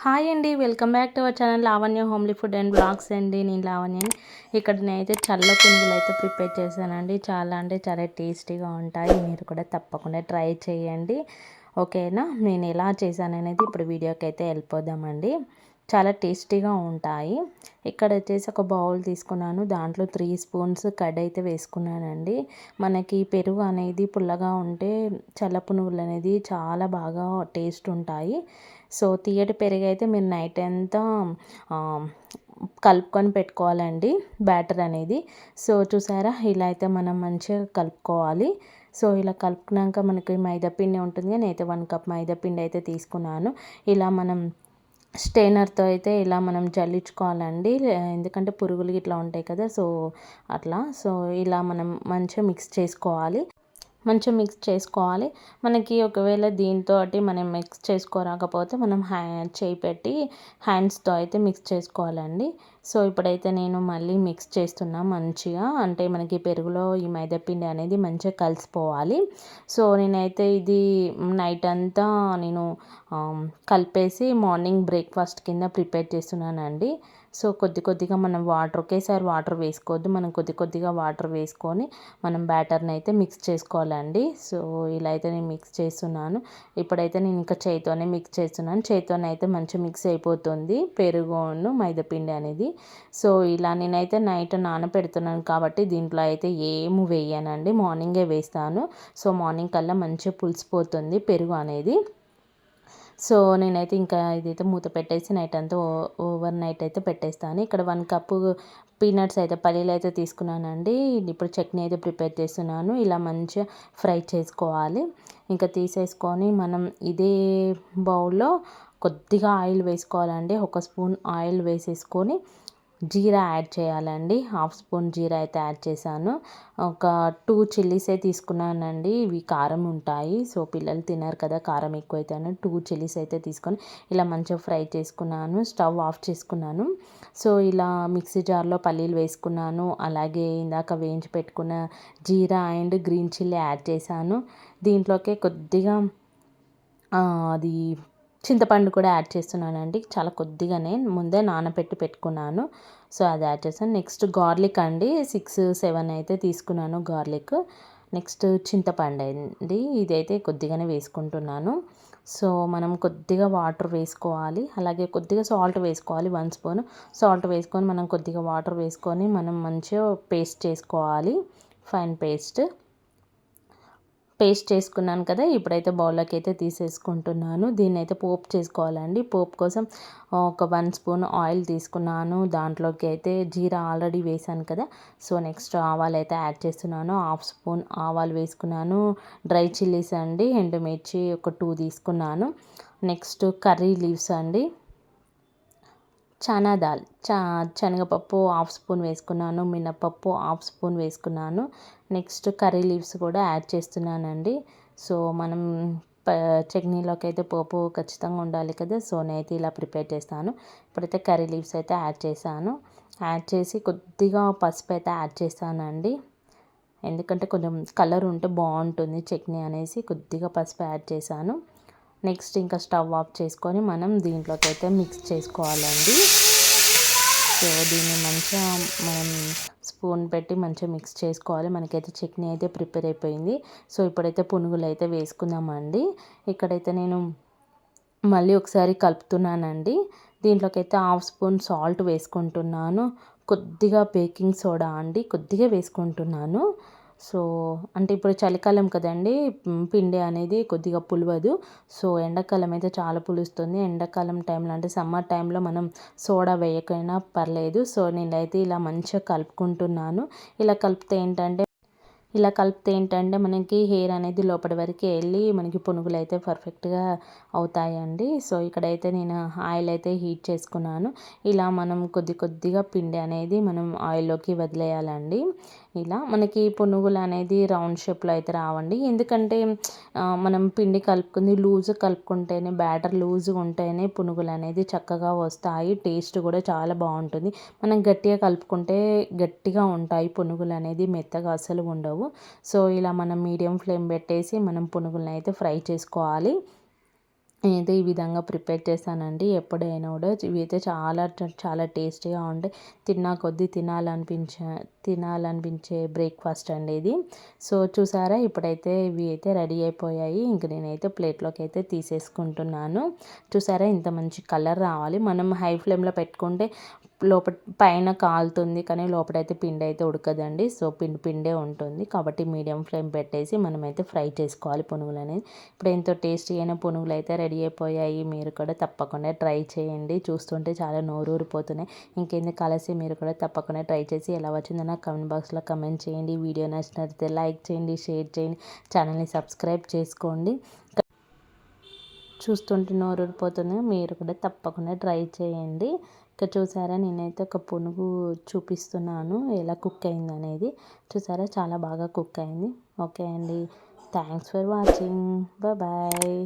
Hi అండి welcome back to our channel Lavanya homely food and blogs అండి. నేను లావణ్యని. ఇక్కడ నేనైతే చల్ల పునుగులు అయితే ప్రిపేర్ చేశానండి. చాలా అంటే చాలా టేస్టీగా ఉంటాయి. మీరు కూడా తప్పకుండా ట్రై చేయండి. ఓకేనా నేను ఎలా చేశాను అనేది ఇప్పుడు వీడియోకి అయితే వెళ్ళిపోదామండి. చాలా టేస్టీగా ఉంటాయి. ఇక్కడ వచ్చేసి ఒక బౌల్ తీసుకున్నాను. దాంట్లో త్రీ స్పూన్స్ కడ్ అయితే వేసుకున్నానండి. మనకి పెరుగు అనేది పుల్లగా ఉంటే చల్ల పునుగులు అనేది చాలా బాగా టేస్ట్ ఉంటాయి. సో తీయటి పెరుగు అయితే మీరు నైట్ అంతా కలుపుకొని పెట్టుకోవాలండి. బ్యాటర్ అనేది. సో చూసారా? ఇలా అయితే మనం మంచిగా కలుపుకోవాలి. సో ఇలా కలుపుకున్నాక మనకి మైదా పిండి ఉంటుంది నేనైతే వన్ కప్ మైదా పిండి అయితే తీసుకున్నాను. ఇలా మనం స్టెయినర్తో అయితే ఇలా మనం జల్లించుకోవాలండి. ఎందుకంటే పురుగులు ఇట్లా ఉంటాయి కదా సో అట్లా. సో ఇలా మనం మంచిగా మిక్స్ చేసుకోవాలి. మంచిగా మిక్స్ చేసుకోవాలి. మనకి ఒకవేళ దీంతో మనం మిక్స్ చేసుకోరాకపోతే మనం హ్యా చేయి పెట్టి హ్యాండ్స్తో అయితే మిక్స్ చేసుకోవాలండి. సో ఇప్పుడైతే నేను మళ్ళీ మిక్స్ చేస్తున్నా మంచిగా. అంటే మనకి పెరుగులో ఈ మైదాపిండి అనేది మంచిగా కలిసిపోవాలి. సో నేనైతే ఇది నైట్ అంతా నేను కలిపేసి మార్నింగ్ బ్రేక్ఫాస్ట్ కింద ప్రిపేర్ చేస్తున్నానండి. సో కొద్ది కొద్దిగా మనం వాటర్ ఒకేసారి వాటర్ వేసుకోవద్దు. మనం కొద్ది కొద్దిగా వాటర్ వేసుకొని మనం బ్యాటర్ని అయితే మిక్స్ చేసుకోవాలండి. సో ఇలా అయితే నేను మిక్స్ చేస్తున్నాను. ఇప్పుడైతే నేను ఇంకా చేతితోనే మిక్స్ చేస్తున్నాను. చేతితోనే అయితే మంచిగా మిక్స్ అయిపోతుంది. పెరుగును మైదాపిండి అనేది. సో ఇలా నేనైతే నైట్ నానపెడుతున్నాను కాబట్టి దీంట్లో అయితే ఏమి వేయనండి. మార్నింగే వేస్తాను. సో మార్నింగ్ కల్లా మంచిగా పులిసిపోతుంది పెరుగు అనేది. సో నేనైతే ఇంకా ఇదైతే మూత పెట్టేసి నైట్ అంతా ఓవర్ నైట్ అయితే పెట్టేస్తాను. ఇక్కడ వన్ కప్పు పీనట్స్ అయితే పల్లీలు అయితే తీసుకున్నానండి. ఇప్పుడు చట్నీ అయితే ప్రిపేర్ చేస్తున్నాను. ఇలా మంచిగా ఫ్రై చేసుకోవాలి. ఇంకా తీసేసుకొని మనం ఇదే బౌల్లో కొద్దిగా ఆయిల్ వేసుకోవాలండి. ఒక స్పూన్ ఆయిల్ వేసేసుకొని జీరా యాడ్ చేయాలండి. హాఫ్ స్పూన్ జీరా అయితే యాడ్ చేశాను. ఒక టూ చిల్లీసే తీసుకున్నానండి. ఇవి కారం ఉంటాయి. సో పిల్లలు తినరు కదా కారం ఎక్కువైతే టూ చిల్లీస్ అయితే తీసుకొని ఇలా మంచిగా ఫ్రై చేసుకున్నాను. స్టవ్ ఆఫ్ చేసుకున్నాను. సో ఇలా మిక్సీ జార్లో పల్లీలు వేసుకున్నాను. అలాగే ఇందాక వేయించి పెట్టుకున్న జీరా అండ్ గ్రీన్ చిల్లీ యాడ్ చేశాను. దీంట్లోకే కొద్దిగా అది చింతపండు కూడా యాడ్ చేస్తున్నానండి. చాలా కొద్దిగానే ముందే నానబెట్టి పెట్టుకున్నాను. సో అది యాడ్ చేస్తాను. నెక్స్ట్ గార్లిక్ అండి. సిక్స్ సెవెన్ అయితే తీసుకున్నాను గార్లిక్. నెక్స్ట్ చింతపండు అండి. ఇదైతే కొద్దిగానే వేసుకుంటున్నాను. సో మనం కొద్దిగా వాటర్ వేసుకోవాలి. అలాగే కొద్దిగా సాల్ట్ వేసుకోవాలి. వన్ స్పూన్ సాల్ట్ వేసుకొని మనం కొద్దిగా వాటర్ వేసుకొని మనం మంచిగా పేస్ట్ చేసుకోవాలి. Fine paste. పేస్ట్ చేసుకున్నాను కదా ఇప్పుడైతే బౌల్లోకి అయితే తీసేసుకుంటున్నాను. దీన్ని అయితే పోపు చేసుకోవాలండి. పోపు కోసం ఒక వన్ స్పూన్ ఆయిల్ తీసుకున్నాను. దాంట్లోకి అయితే జీరా ఆల్రెడీ వేసాను కదా సో నెక్స్ట్ ఆవాలు అయితే యాడ్ చేస్తున్నాను. హాఫ్ స్పూన్ ఆవాలు వేసుకున్నాను. డ్రై చిల్లీస్ అండి ఎండుమిర్చి ఒక టూ తీసుకున్నాను. నెక్స్ట్ కర్రీ లీవ్స్ అండి. చనా దాల్ చా శనగపప్పు హాఫ్ స్పూన్ వేసుకున్నాను మినప్పప్పు హాఫ్ స్పూన్ వేసుకున్నాను. నెక్స్ట్ కర్రీ లీవ్స్ కూడా యాడ్ చేస్తున్నానండి. సో మనం చట్నీలోకి అయితే పోపు ఖచ్చితంగా ఉండాలి కదా సో నేనైతే ఇలా ప్రిపేర్ చేస్తాను. ఇప్పుడైతే కర్రీ లీవ్స్ అయితే యాడ్ చేశాను. యాడ్ చేసి కొద్దిగా పసుపు అయితే యాడ్ చేస్తానండి. ఎందుకంటే కొంచెం కలర్ ఉంటే బాగుంటుంది చట్నీ అనేసి కొద్దిగా పసుపు యాడ్ చేశాను. నెక్స్ట్ ఇంకా స్టవ్ ఆఫ్ చేసుకొని మనం దీంట్లోకి అయితే మిక్స్ చేసుకోవాలండి. సో దీన్ని మంచిగా మనం స్పూన్ పెట్టి మంచిగా మిక్స్ చేసుకోవాలి. మనకైతే చట్నీ అయితే ప్రిపేర్ అయిపోయింది. సో ఇప్పుడైతే పునుగులు అయితే వేసుకుందామండి. ఇక్కడైతే నేను మళ్ళీ ఒకసారి కలుపుతున్నానండి. దీంట్లోకి అయితే హాఫ్ స్పూన్ సాల్ట్ వేసుకుంటున్నాను. కొద్దిగా బేకింగ్ సోడా అండి. కొద్దిగా వేసుకుంటున్నాను. సో అంటే ఇప్పుడు చలికాలం కదండి పిండి అనేది కొద్దిగా పులవదు. సో ఎండాకాలం అయితే చాలా పులుస్తుంది. ఎండాకాలం టైంలో అంటే సమ్మర్ టైంలో మనం సోడా వేయకైనా పర్లేదు. సో నేనైతే ఇలా మంచిగా కలుపుకుంటున్నాను. ఇలా కలిపితే ఏంటంటే ఇలా కలిపితే ఏంటంటే మనకి హెయిర్ అనేది లోపలి వరకు వెళ్ళి మనకి పునుగులు అయితే పర్ఫెక్ట్గా అవుతాయండి. సో ఇక్కడైతే నేను ఆయిల్ అయితే హీట్ చేసుకున్నాను. ఇలా మనం కొద్ది కొద్దిగా పిండి అనేది మనం ఆయిల్లోకి వదిలేయాలండి. ఇలా మనకి పునుగులు అనేది రౌండ్ షేప్లో అయితే రావండి. ఎందుకంటే మనం పిండి కలుపుకుంది లూజ్ కలుపుకుంటేనే బ్యాటర్ లూజ్గా ఉంటేనే పునుగులు అనేది చక్కగా వస్తాయి. టేస్ట్ కూడా చాలా బాగుంటుంది. మనం గట్టిగా కలుపుకుంటే గట్టిగా ఉంటాయి పునుగులు అనేది మెత్తగా అసలు ఉండవు. సో ఇలా మనం మీడియం ఫ్లేమ్ పెట్టేసి మనం పునుగులను అయితే ఫ్రై చేసుకోవాలి. అయితే ఈ విధంగా ప్రిపేర్ చేశానండి. ఎప్పుడైనా కూడా ఇవి అయితే చాలా చాలా టేస్టీగా ఉంటాయి తిన్నా కొద్దీ తినాలనిపించే తినాలనిపించే బ్రేక్ఫాస్ట్ అండి ఇది. సో చూసారా ఇప్పుడైతే ఇవి అయితే రెడీ అయిపోయాయి. ఇంక నేనైతే ప్లేట్లోకి అయితే తీసేసుకుంటున్నాను. చూసారా ఇంత మంచి కలర్ రావాలి. మనం హై ఫ్లేమ్లో పెట్టుకుంటే లోపల పైన కాలుతుంది కానీ లోపలైతే పిండి అయితే ఉడకదండి. సో పిండి పిండే ఉంటుంది. కాబట్టి మీడియం ఫ్లేమ్ పెట్టేసి మనమైతే ఫ్రై చేసుకోవాలి పునుగులు అనేది ఇప్పుడు ఎంతో టేస్టీ అయిన పునుగులు అయితే రెడీ అయిపోయాయి. మీరు కూడా తప్పకుండా ట్రై చేయండి. చూస్తుంటే చాలా నోరు ఊరిపోతున్నాయి ఇంకెందుకు కలిసి మీరు కూడా తప్పకుండా ట్రై చేసి ఎలా వచ్చిందో నాకు కమెంట్ బాక్స్లో కమెంట్ చేయండి. వీడియో నచ్చినట్లయితే లైక్ చేయండి షేర్ చేయండి ఛానల్ని సబ్స్క్రైబ్ చేసుకోండి. చూస్తుంటే నోరు ఊరిపోతుంది మీరు కూడా తప్పకుండా ట్రై చేయండి. ఇక్కడ చూసారా నేనైతే ఒక పునుగు చూపిస్తున్నాను ఎలా కుక్ అయింది అనేది చూసారా చాలా బాగా కుక్ అయింది. ఓకే అండి. Thanks for watching. బాయ్.